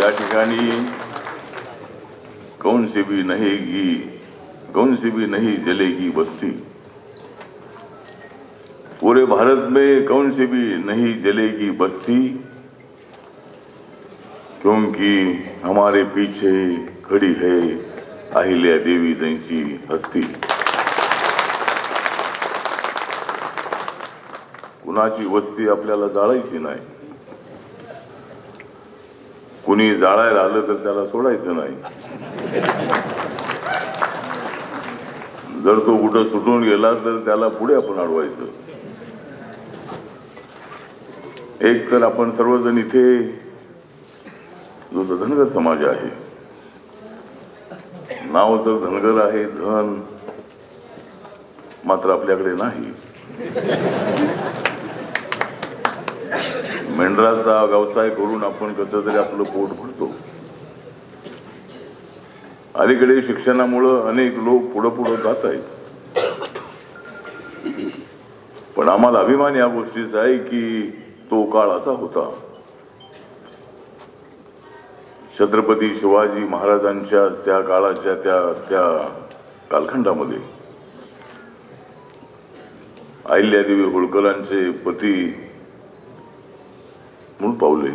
या ठिकाणी कौन सी भी नहेगी कौन सी भी नहीं जलेगी बस्ती. पूरे भारत में कौन सी भी नहीं जलेगी बस्ती? क्योंकि हमारे पीछे खड़ी है अहिल्या देवी जैसी हस्ती. कुणाची वस्ती आपल्याला जाळायची नाही. कुणी जाळायला आलं तर त्याला सोडायचं नाही. जर तो कुठं सुटून गेला तर त्याला पुढे आपण अडवायचं. एक तर आपण सर्वजण इथे जो धनगर समाज आहे. नाव तर धनगर आहे धन मात्र आपल्याकडे नाही. मेंढराचा व्यवसाय करून आपण कसं तरी आपलं पोट भरतो. अलीकडे शिक्षणामुळं अनेक लोक पुढं पुढं जात आहेत. पण आम्हाला अभिमान या गोष्टीचा आहे की तो काळ असा होता. छत्रपती शिवाजी महाराजांच्या त्या काळाच्या त्या त्या कालखंडामध्ये. अहिल्यादेवी होळकरांचे पती म्हणून पावले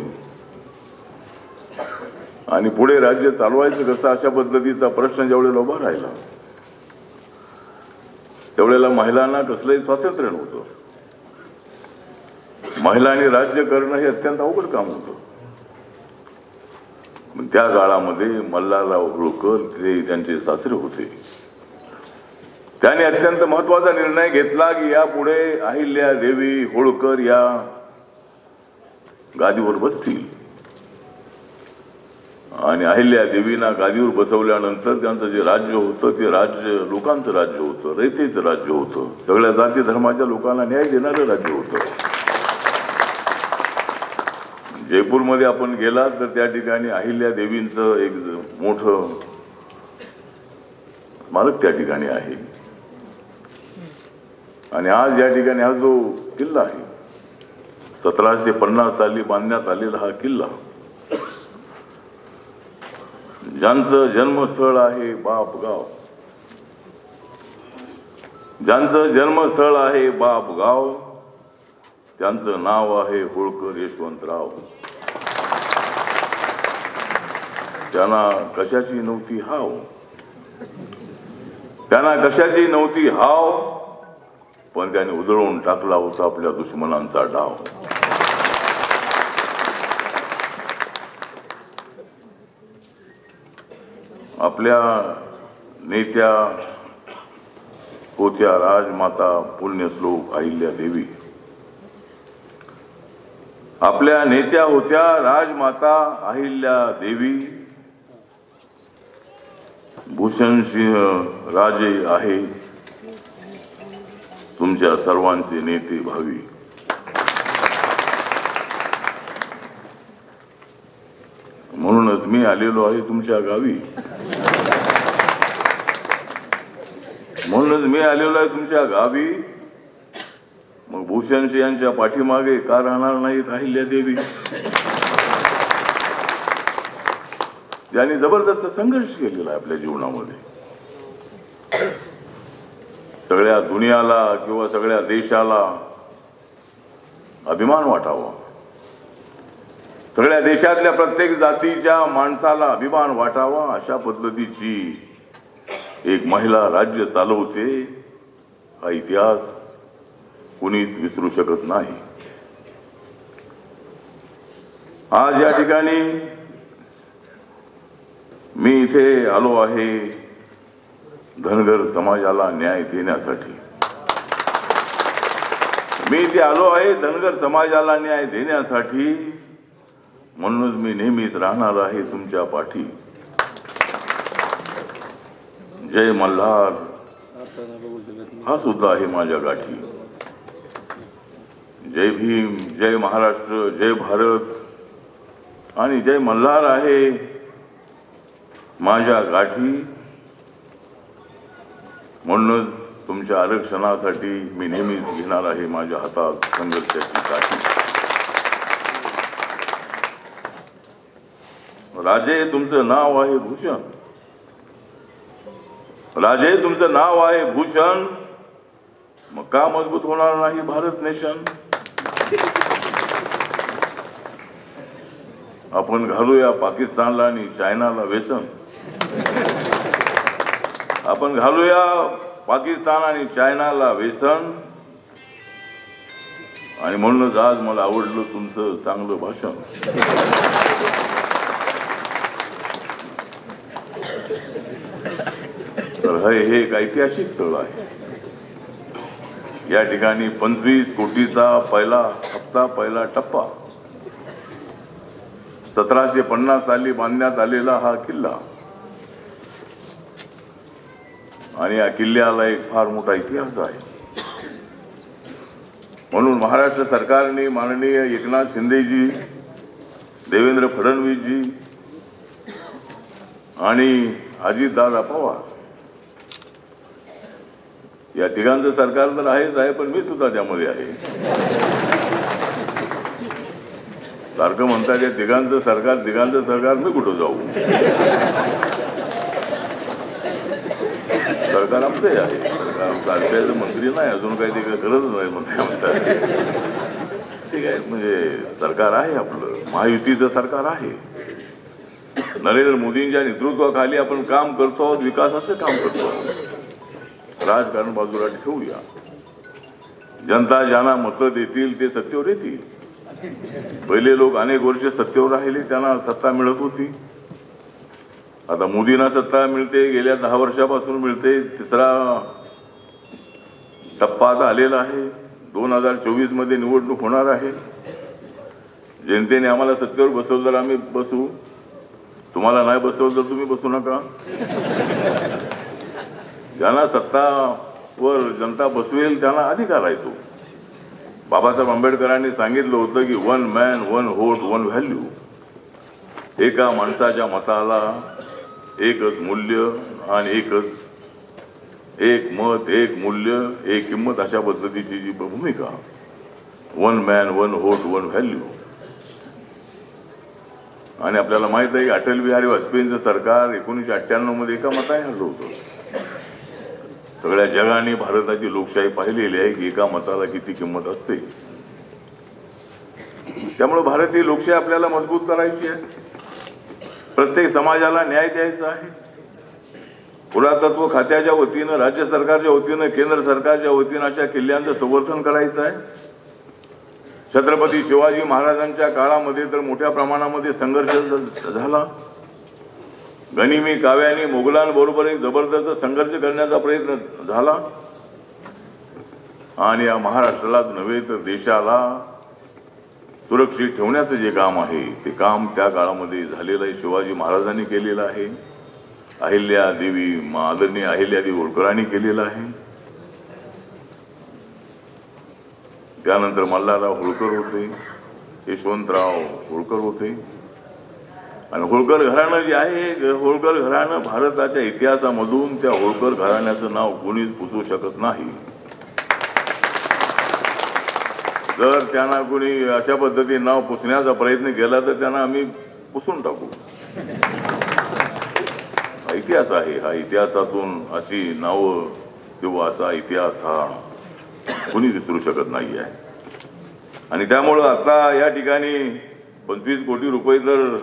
आणि पुढे राज्य चालवायचं कसं अशा पद्धतीचा प्रश्न ज्यावेळेला उभा राहिला त्यावेळेला महिलांना कसलंही स्वातंत्र्य नव्हतं. महिलांनी राज्य करणं हे अत्यंत अवघड काम होतं. त्या काळामध्ये मल्हारराव होळकर ते त्यांचे सासरे होते. त्याने अत्यंत महत्त्वाचा निर्णय घेतला की यापुढे अहिल्या देवी होळकर या गादीवर बसतील. आणि अहिल्या देवीना गादीवर बसवल्यानंतर त्यांचं जे राज्य होतं ते राज्य लोकांचं राज्य होतं रयतेचं राज्य होतं. सगळ्या जाती धर्माच्या लोकांना न्याय देणारं राज्य होतं. जयपूरमध्ये आपण गेलात तर त्या ठिकाणी अहिल्या देवींचं एक मोठं स्मारक त्या ठिकाणी आहे. आणि आज या ठिकाणी हा जो किल्ला आहे सतराशे पन्नास साली बांधण्यात आलेला हा किल्ला. ज्यांचं जन्मस्थळ आहे बापगाव. ज्यांचं जन्मस्थळ आहे बापगाव त्यांचं नाव आहे होळकर यशवंतराव. त्यांना कशाची नव्हती हाव? त्यांना कशाची नव्हती हाव? पण त्याने उधळून टाकला होता आपल्या दुश्मनांचा डाव. आपल्या नेत्या होत्या राजमाता पुण्यश्लोक अहिल्या देवी. आपल्या नेत्या होत्या राजमाता अहिल्या देवी. भूषण सिंह राजे आहे. तुमच्या सर्वांचे नेते भावी म्हणूनच मी आलेलो आहे तुमच्या गावी. म्हणूनच मी आलेलो आहे तुमच्या गावी. मग भूषण यांच्या पाठीमागे का राहणार नाहीत अहिल्या देवी? ज्यांनी जबरदस्त संघर्ष केलेला आहे आपल्या जीवनामध्ये. सगळ्या दुनियाला किंवा सगळ्या देशाला अभिमान वाटावा. सगळ्या देशातल्या प्रत्येक जातीच्या माणसाला अभिमान वाटावा अशा पद्धतीची एक महिला राज्य चालवते हा इतिहास कुणीच विसरू शकत नाही. आज या ठिकाणी मी इथे आलो आहे. धनगर समाजाला न्याय देण्यासाठी. मी इथे आलो आहे धनगर समाजाला न्याय देण्यासाठी. म्हणूनच मी नेहमीच राहणार आहे तुमच्या पाठी. जय मल्हार. हा सुद्धा आहे माझ्या गाठी. जय भीम जय महाराष्ट्र जय भारत. आणि जय मल्हार आहे माझ्या गाठी. म्हणूनच तुमच्या आरक्षणासाठी मी नेहमीच घेणार आहे माझ्या हातात संघर्षाची काठी. राजे तुमचं नाव आहे भूषण. राजे तुमचं नाव आहे भूषण. मग का मजबूत होणार नाही भारत नेशन? आपण घालूया पाकिस्तानला आणि चायनाला वेतन. आपण घालूया पाकिस्तान आणि चायनाला व्यसन. आणि म्हणूनच आज मला आवडलं तुमचं चांगलं भाषण. तर हे हे एक ऐतिहासिक स्थळ आहे. या ठिकाणी पंचवीस कोटीचा पहिला हप्ता पहिला टप्पा. सतराशे पन्नास साली बांधण्यात आलेला हा किल्ला. आणि या किल्ल्याला एक फार मोठा इतिहास आहे. म्हणून महाराष्ट्र सरकारने माननीय एकनाथ शिंदेजी देवेंद्र फडणवीसजी आणि अजितदादा पवार. या तिघांचं सरकार तर आहेच आहे पण मी सुद्धा त्यामध्ये आहे. सारखं म्हणतात या तिघांचं सरकार तिघांचं सरकार मी कुठं जाऊ? सरकार आमचंही आहे सरकार मंत्री नाही अजून काही ते गरज नाही मंत्री म्हणतात. ठीक आहे म्हणजे सरकार आहे आपलं. महायुतीचं सरकार आहे. नरेंद्र मोदींच्या नेतृत्वाखाली आपण काम करतो आहोत विकासाचं काम करतो आहोत. राजकारण बाजूला ठेवूया. जनता ज्यांना मतं देतील ते सत्तेवर येतील. पहिले लोक अनेक वर्ष सत्तेवर राहिले त्यांना सत्ता मिळत होती. आता मोदींना सत्ता मिळते गेल्या दहा वर्षापासून मिळते तिसरा टप्पा आता आलेला आहे. दोन हजार चोवीसमध्ये निवडणूक होणार आहे. जनतेने आम्हाला सत्तेवर बसवलं तर आम्ही बसू तुम्हाला नाही बसवलं तर तुम्ही बसू नका. ज्यांना सत्तावर जनता बसवेल त्यांना अधिकार आहे तो. बाबासाहेब आंबेडकरांनी सांगितलं होतं की one man one vote one value एका माणसाच्या मताला एकच मूल्य आणि एकच एक मत एक मूल्य एक किंमत अशा पद्धतीची जी भूमिका. One man one vote one value आणि आपल्याला माहीत आहे की अटल बिहारी वाजपेयींचं सरकार एकोणीसशे अठ्ठ्याण्णवमध्ये एका मताने हरलं होतं. सगळ्या जगाने भारताची लोकशाही पाहिलेली आहे की एका मताला किती किंमत असते. त्यामुळे भारतीय लोकशाही आपल्याला मजबूत करायची आहे. प्रत्येक समाजाला न्याय द्यायचा आहे. पुरातत्व खात्याच्या वतीनं राज्य सरकारच्या वतीनं केंद्र सरकारच्या वतीनं अशा किल्ल्यांचं संवर्धन करायचं आहे. छत्रपती शिवाजी महाराजांच्या काळामध्ये तर मोठ्या प्रमाणामध्ये संघर्ष झाला. गनिमी काव्याने मुघलांबरोबर एक जबरदस्त संघर्ष करण्याचा प्रयत्न झाला. आणि या महाराष्ट्रालाच नव्हे तर देशाला सुरक्षित ठेवण्याचं जे काम आहे ते काम त्या काळामध्ये झालेलं आहे. शिवाजी महाराजांनी केलेलं आहे. अहिल्या देवी आदरणीय अहिल्या देवी होळकरांनी केलेलं आहे. त्यानंतर मल्हारराव होळकर होते यशवंतराव होळकर होते. आणि होळकर घराणं जे आहे होळकर घराणं भारताच्या इतिहासामधून त्या होळकर घराण्याचं नाव कोणीच पुसू शकत नाही. जर त्यांना कोणी अशा पद्धतीने नाव पुसण्याचा प्रयत्न केला तर त्यांना आम्ही पुसून टाकू. हा इतिहास आहे. हा इतिहासातून अशी नावं किंवा असा इतिहास हा कुणी विसरू शकत नाही आहे आणि त्यामुळं आता या ठिकाणी पंचवीस कोटी रुपये तर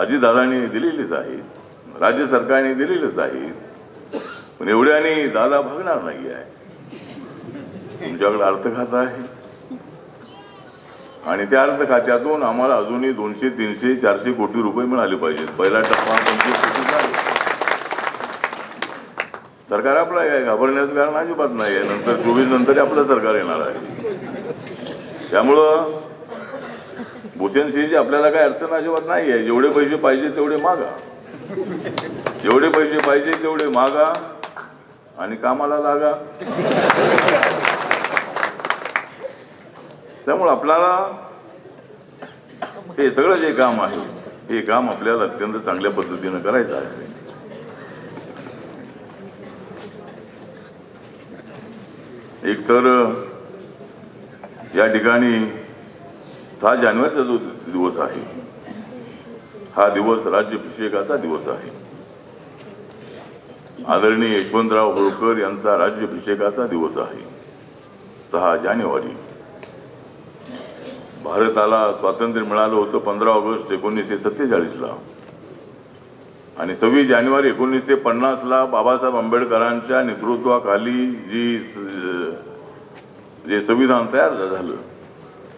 अजितदादांनी दिलेलेच आहेत. राज्य सरकारने दिलेलेच आहेत. पण एवढ्याने दादा भागणार नाही आहे तुमच्याकडे अर्थ खाता आहे. आणि त्या अर्थ खात्यातून आम्हाला अजूनही दोनशे तीनशे चारशे कोटी रुपये मिळाले पाहिजेत. पहिला टप्पा पंचवीस कोटी सरकार आपलं आहे घाबरण्याचं कारण अजिबात नाही आहे. नंतर चोवीस नंतर आपलं सरकार येणार आहे. त्यामुळं भूतेनसिंहजी आपल्याला काही अडचण अजिबात नाही आहे. जेवढे पैसे पाहिजे तेवढे मागा. जेवढे पैसे पाहिजे तेवढे मागा आणि कामाला लागा. त्यामुळं आपल्याला हे सगळं जे काम आहे हे काम आपल्याला अत्यंत चांगल्या पद्धतीनं करायचं आहे. एकतर या ठिकाणी सहा जानेवारीचा जो दिवस आहे हा दिवस राज्याभिषेकाचा दिवस आहे. आदरणीय यशवंतराव होळकर यांचा राज्याभिषेकाचा दिवस आहे सहा जानेवारी. भारताला स्वातंत्र्य मिळालं होतं पंधरा ऑगस्ट एकोणीसशे सत्तेचाळीसला. आणि सव्वीस जानेवारी एकोणीसशे पन्नासला बाबासाहेब आंबेडकरांच्या नेतृत्वाखाली जी जे संविधान तयार झालं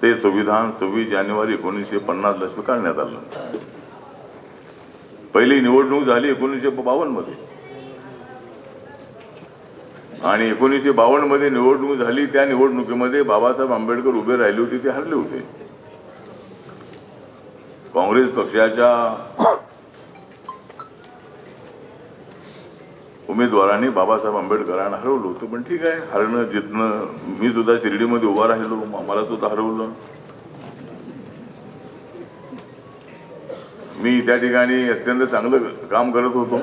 ते संविधान सव्वीस जानेवारी एकोणीसशे पन्नासला स्वीकारण्यात आलं. पहिली निवडणूक झाली एकोणीसशे बावन्नमध्ये आणि एकोणीसशे बावन्नमध्ये निवडणूक झाली त्या निवडणुकीमध्ये बाबासाहेब आंबेडकर उभे राहिले होते ते हरले होते. काँग्रेस पक्षाच्या उमेदवारांनी बाबासाहेब आंबेडकरांना हरवलं होतं. पण ठीक आहे हरणं जितणं मी सुद्धा शिर्डीमध्ये उभा राहिलो मला सुद्धा हरवलं. मी त्या ठिकाणी अत्यंत चांगलं काम करत होतो.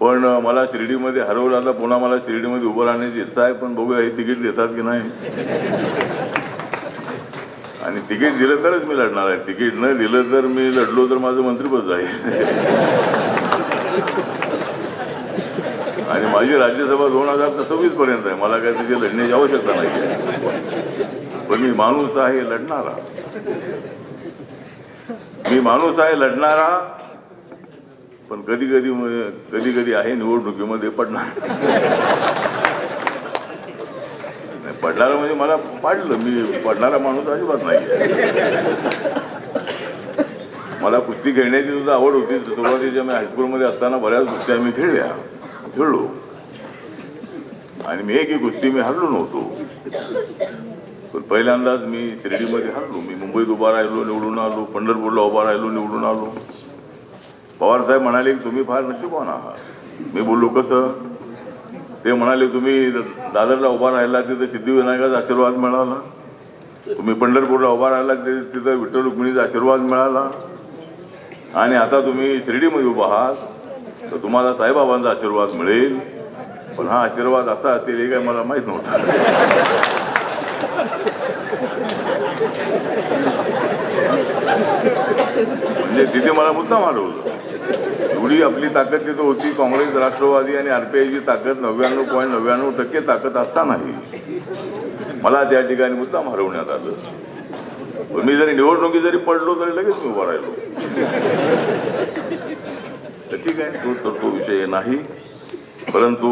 पण मला शिर्डीमध्ये हरवलं आता पुन्हा मला शिर्डीमध्ये उभं राहण्याची इच्छा आहे पण बघूया हे तिकीट देतात की नाही. आणि तिकीट दिलं तरच मी लढणार आहे. तिकीट न दिलं तर मी लढलो तर माझं मंत्रीपद जाईल. आणि माझी राज्यसभा दोन हजार सव्वीस पर्यंत आहे. मला काय तिथे लढण्याची आवश्यकता नाही आहे. पण मी माणूस आहे लढणारा. मी माणूस आहे लढणारा. पण कधी कधी कधी कधी आहे निवडणुकीमध्ये पडणार. पडणारा म्हणजे मला पाडलं. मी पडणारा माणूस अजिबात नाही मला कुस्ती खेळण्याची सुद्धा आवड होती. सुरुवातीच्या मी हायस्कूलमध्ये असताना बऱ्याच कुस्त्या मी खेळल्या. खेळलो. आणि मी एकही कुस्ती मी हरलो नव्हतो. पण पहिल्यांदाच मी शिर्डीमध्ये हरलो. मी मुंबईत उभा राहिलो निवडून आलो. पंढरपूरला उभा राहिलो निवडून आलो. पवारसाहेब म्हणाले की तुम्ही फार नशिबवान आहात. मी बोललो कसं? ते म्हणाले तुम्ही दादरला उभा राहिला तिथं सिद्धिविनायकाचा आशीर्वाद मिळाला. तुम्ही पंढरपूरला उभा राहिला ते तिथं विठ्ठल रुक्मिणीचा आशीर्वाद मिळाला. आणि आता तुम्ही शिर्डीमध्ये उभा आहात तर तुम्हाला साईबाबांचा आशीर्वाद मिळेल. पण हा आशीर्वाद असा असेल हे काय मला माहीत नव्हतं. म्हणजे तिथे मला मुद्दाम मारवलं एवढी आपली ताकद तिथं होती. काँग्रेस राष्ट्रवादी आणि आरपीआयची ताकद नव्याण्णव पॉईंट नव्याण्णव टक्के ताकद असतानाही मला त्या ठिकाणी मुद्दाम हरवण्यात आलं. मी जरी निवडणुकी जरी पडलो तरी लगेच मी उभा राहिलो. तर ठीक आहे तो तर तो विषय नाही. परंतु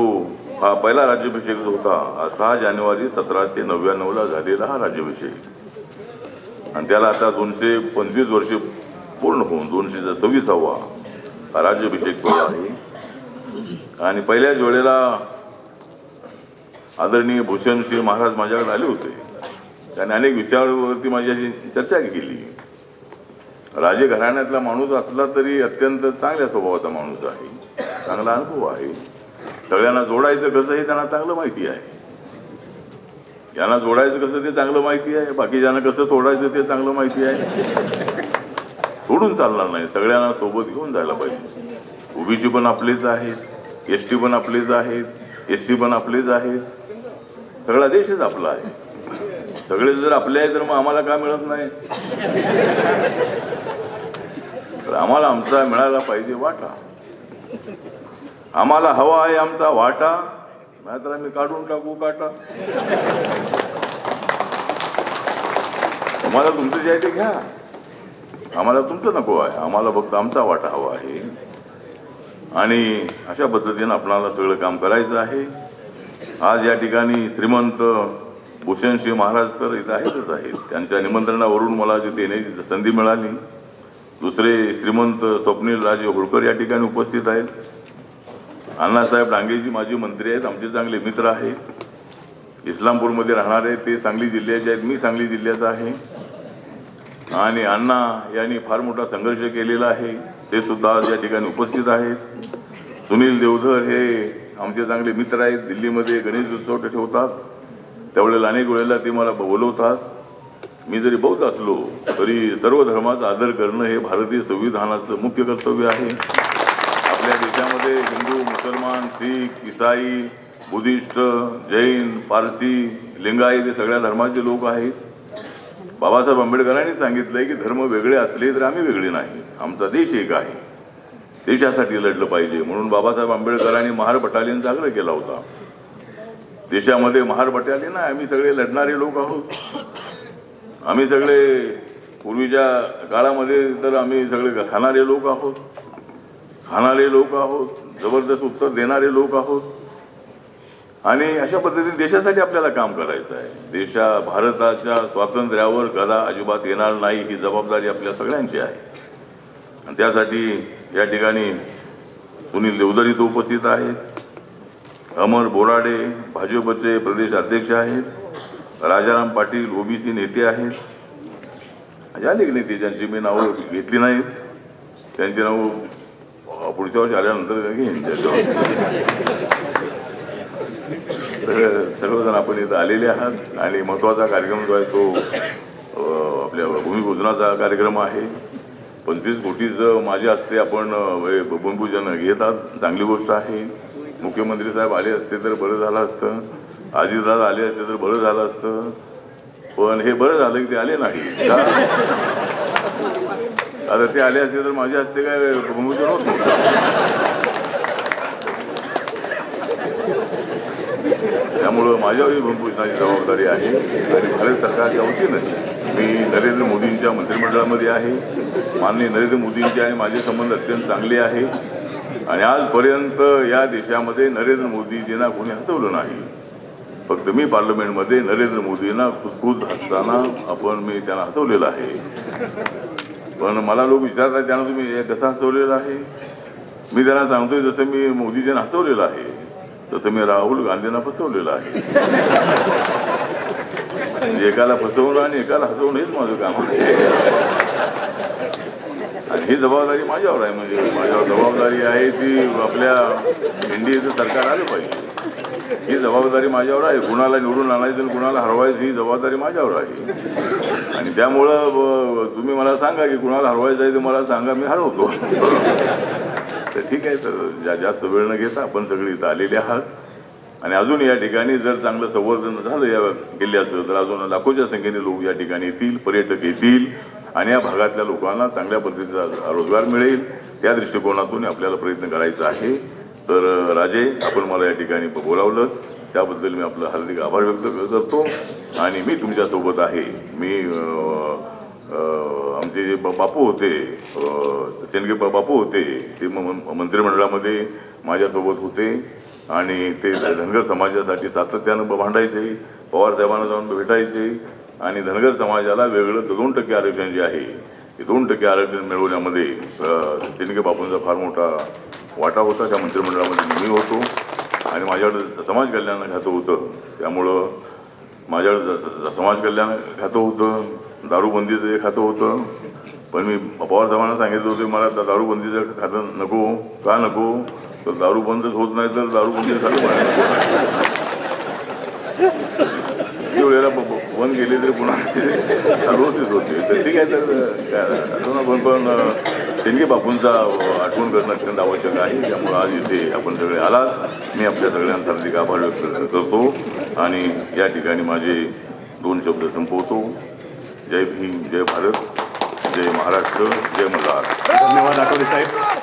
हा पहिला राज्याभिषेक जो होता सहा जानेवारी सतराशे नव्याण्णवला झालेला हा राज्याभिषेक. आणि त्याला आता दोनशे पंचवीस वर्षे पूर्ण होऊन दोनशे सव्वीसावा राज्याभिषेक केला आहे आणि पहिल्याच वेळेला आदरणीय भूषणसिंह महाराज माझ्याकडे आले होते. त्याने अनेक विषयावरती माझ्याशी चर्चा केली. राजे घराण्यातला माणूस असला तरी अत्यंत चांगल्या स्वभावाचा माणूस आहे. चांगला अनुभव आहे. सगळ्यांना जोडायचं कसं हे त्यांना चांगलं माहिती आहे. यांना जोडायचं कसं ते चांगलं माहिती आहे. बाकी ज्यांना कसं तोडायचं ते चांगलं माहिती आहे. सोडून चालणार नाही. सगळ्यांना सोबत घेऊन जायला पाहिजे. ओबीसी पण आपलेच आहेत एस टी पण आपलेच आहेत एस सी पण आपलेच आहेत. सगळा देशच आपला आहे. सगळे जर आपले आहे तर मग आम्हाला का मिळत नाही? तर आम्हाला आमचा मिळायला पाहिजे वाटा. आम्हाला हवा आहे आमचा वाटा. नाहीतर आम्ही काढून टाकू काटा. तुम्हाला तुमचं जे आहे ते घ्या. आम्हाला तुमचं नको आहे. आम्हाला फक्त आमचा वाटा हवा आहे. आणि अशा पद्धतीनं आपणाला सगळं काम करायचं आहे. आज या ठिकाणी श्रीमंत भूषणसिंह महाराज तर इथं आहेतच आहेत. त्यांच्या निमंत्रणावरून मला तिथे येण्याची संधी मिळाली. दुसरे श्रीमंत स्वप्नील राजे होळकर या ठिकाणी उपस्थित आहेत. अण्णासाहेब डांगेजी माजी मंत्री आहेत. आमचे चांगले मित्र आहेत. इस्लामपूरमध्ये राहणारे ते सांगली जिल्ह्याचे आहेत. मी सांगली जिल्ह्याचा आहे. आणि अण्णा यांनी फार मोठा संघर्ष केलेला आहे. ते सुद्धा आज या ठिकाणी उपस्थित आहेत. सुनील देवधर हे आमचे चांगले मित्र आहेत. दिल्लीमध्ये गणेश उत्सव ठेवतात. त्यावेळेला अनेक वेळेला ते मला बोलवतात. मी जरी बहुत असलो तरी सर्व धर्माचा आदर करणं हे भारतीय संविधानाचं मुख्य कर्तव्य आहे. आपल्या देशामध्ये हिंदू मुसलमान शीख इसाई बुद्धिस्ट जैन पारसी लिंगायत हे सगळ्या धर्माचे लोक आहेत. बाबासाहेब आंबेडकरांनी सांगितलंय की धर्म वेगळे असले तर आम्ही वेगळे नाही. आमचा देश एक आहे. देशासाठी लढलं पाहिजे म्हणून बाबासाहेब आंबेडकरांनी महार बटालियन आग्रह केला होता. देशामध्ये महार बटालियन आहे. आम्ही सगळे लढणारे लोक आहोत. आम्ही सगळे पूर्वीच्या काळामध्ये तर आम्ही सगळे खाणारे लोक आहोत. खाणारे लोक आहोत. जबरदस्त उत्तर देणारे लोक आहोत. आणि अशा पद्धतीने देशासाठी आपल्याला काम करायचं आहे. देशा भारताच्या स्वातंत्र्यावर गदा अजिबात येणार नाही ही जबाबदारी आपल्या सगळ्यांची आहे. आणि त्यासाठी या ठिकाणी सुनील देवधर इथं उपस्थित आहेत. अमर बोराडे भाजपचे प्रदेश अध्यक्ष आहेत. राजाराम पाटील ओबीसी नेते आहेत. असे अनेक नेते ज्यांची मी नावं घेतली नाहीत. त्यांची नावं पुढच्या वर्षी आल्यानंतर घेईन. त्याच्यावर सगळं सर्वजण आपण इथं आलेले आहात. आणि महत्त्वाचा कार्यक्रम जो आहे तो आपल्या भूमिपूजनाचा कार्यक्रम आहे. पंचवीस कोटीचं माझ्या हस्ते आपण हे भूमिपूजन घेतात चांगली गोष्ट आहे. मुख्यमंत्री साहेब आले असते तर बरं झालं असतं. अजितदादा आले असते तर बरं झालं असतं. पण हे बरं झालं की ते आले नाही. आता ते आले असते तर माझ्या हस्ते काय भूमिपूजन होत नव्हतं त्यामुळं माझ्यावरही भूमिपूजनाची जबाबदारी आहे. आणि भारत सरकारच्या वतीनं मी नरेंद्र मोदींच्या मंत्रिमंडळामध्ये आहे. माननीय नरेंद्र मोदींचे आणि माझे संबंध अत्यंत चांगले आहे. आणि आजपर्यंत या देशामध्ये नरेंद्र मोदीजींना कोणी हसवलं नाही. फक्त मी पार्लमेंटमध्ये नरेंद्र मोदींना खुद हसताना आपण मी त्यांना हसवलेलं आहे. पण मला लोक विचारतात त्यांना तुम्ही हे कसं हसवलेलं आहे? मी त्यांना सांगतोय जसं मी मोदीजींना हसवलेलं आहे. तर तुम्ही राहुल गांधींना फसवलेलं आहे. म्हणजे एकाला फसवणं आणि एकाला हसवणं हेच माझं काम आहे. आणि ही जबाबदारी माझ्यावर आहे. म्हणजे माझ्यावर जबाबदारी आहे ती आपल्या एनडीएचं सरकार आलं पाहिजे. ही जबाबदारी माझ्यावर आहे. कुणाला निवडून आणायचं आणि कुणाला हरवायचं ही जबाबदारी माझ्यावर आहे. आणि त्यामुळं तुम्ही मला सांगा की कुणाला हरवायचं आहे ते मला सांगा मी हरवतो. तर ठीक आहे तर जा जास्त वेळ न घेता आपण सगळे इथं आलेले आहात. आणि अजून या ठिकाणी जर चांगलं संवर्धन झालं या किल्ल्याचं तर अजून लाखोच्या संख्येने लोक या ठिकाणी येतील पर्यटक येतील. आणि या भागातल्या लोकांना चांगल्या पद्धतीचा रोजगार मिळेल. त्या दृष्टिकोनातून आपल्याला प्रयत्न करायचा आहे. तर राजे आपण मला या ठिकाणी बोलावलं. त्याबद्दल मी आपलं हार्दिक आभार व्यक्त करतो. आणि मी तुमच्यासोबत आहे. मी आमचे जे बापू होते अं, बापू होते ते म- म- मंत्रिमंडळामध्ये माझ्यासोबत होते आणि ते धनगर समाजासाठी सातत्यानं भांडायचे पवारसाहेबांना जाऊन भेटायचे आणि धनगर समाजाला वेगळं दोन टक्के आरक्षण जे आहे ते दोन टक्के आरक्षण मिळवण्यामध्ये अं, बापूंचा फार मोठा वाटा होता. त्या मंत्रिमंडळामध्ये मी होतो आणि माझ्याकडे समाज कल्याण खातं होतं. त्यामुळं माझ्याकडे ज- समाज कल्याण खातं होतं. दारूबंदीचं एक खातं होतं पण मी पवार साहेबांना सांगितलं होतं मला दारूबंदीचं खातं नको का नको? तर दारू बंदच होत नाही तर दारूबंदी खातं किती वेळेला बंद गेले तरी पुन्हा चालू होतेच होते. तर ठीक आहे तर काय असं ना पण पण शेंडगे बापूंचा आठवण करणं अत्यंत आवश्यक आहे. त्यामुळे आज इथे आपण सगळे आलात. मी आपल्या सगळ्यांचा हार्दिक आभार व्यक्त करतो. आणि या ठिकाणी माझे दोन शब्द संपवतो. जय भीम जय भारत जय महाराष्ट्र जय मल्हार. धन्यवाद आठवले साहेब.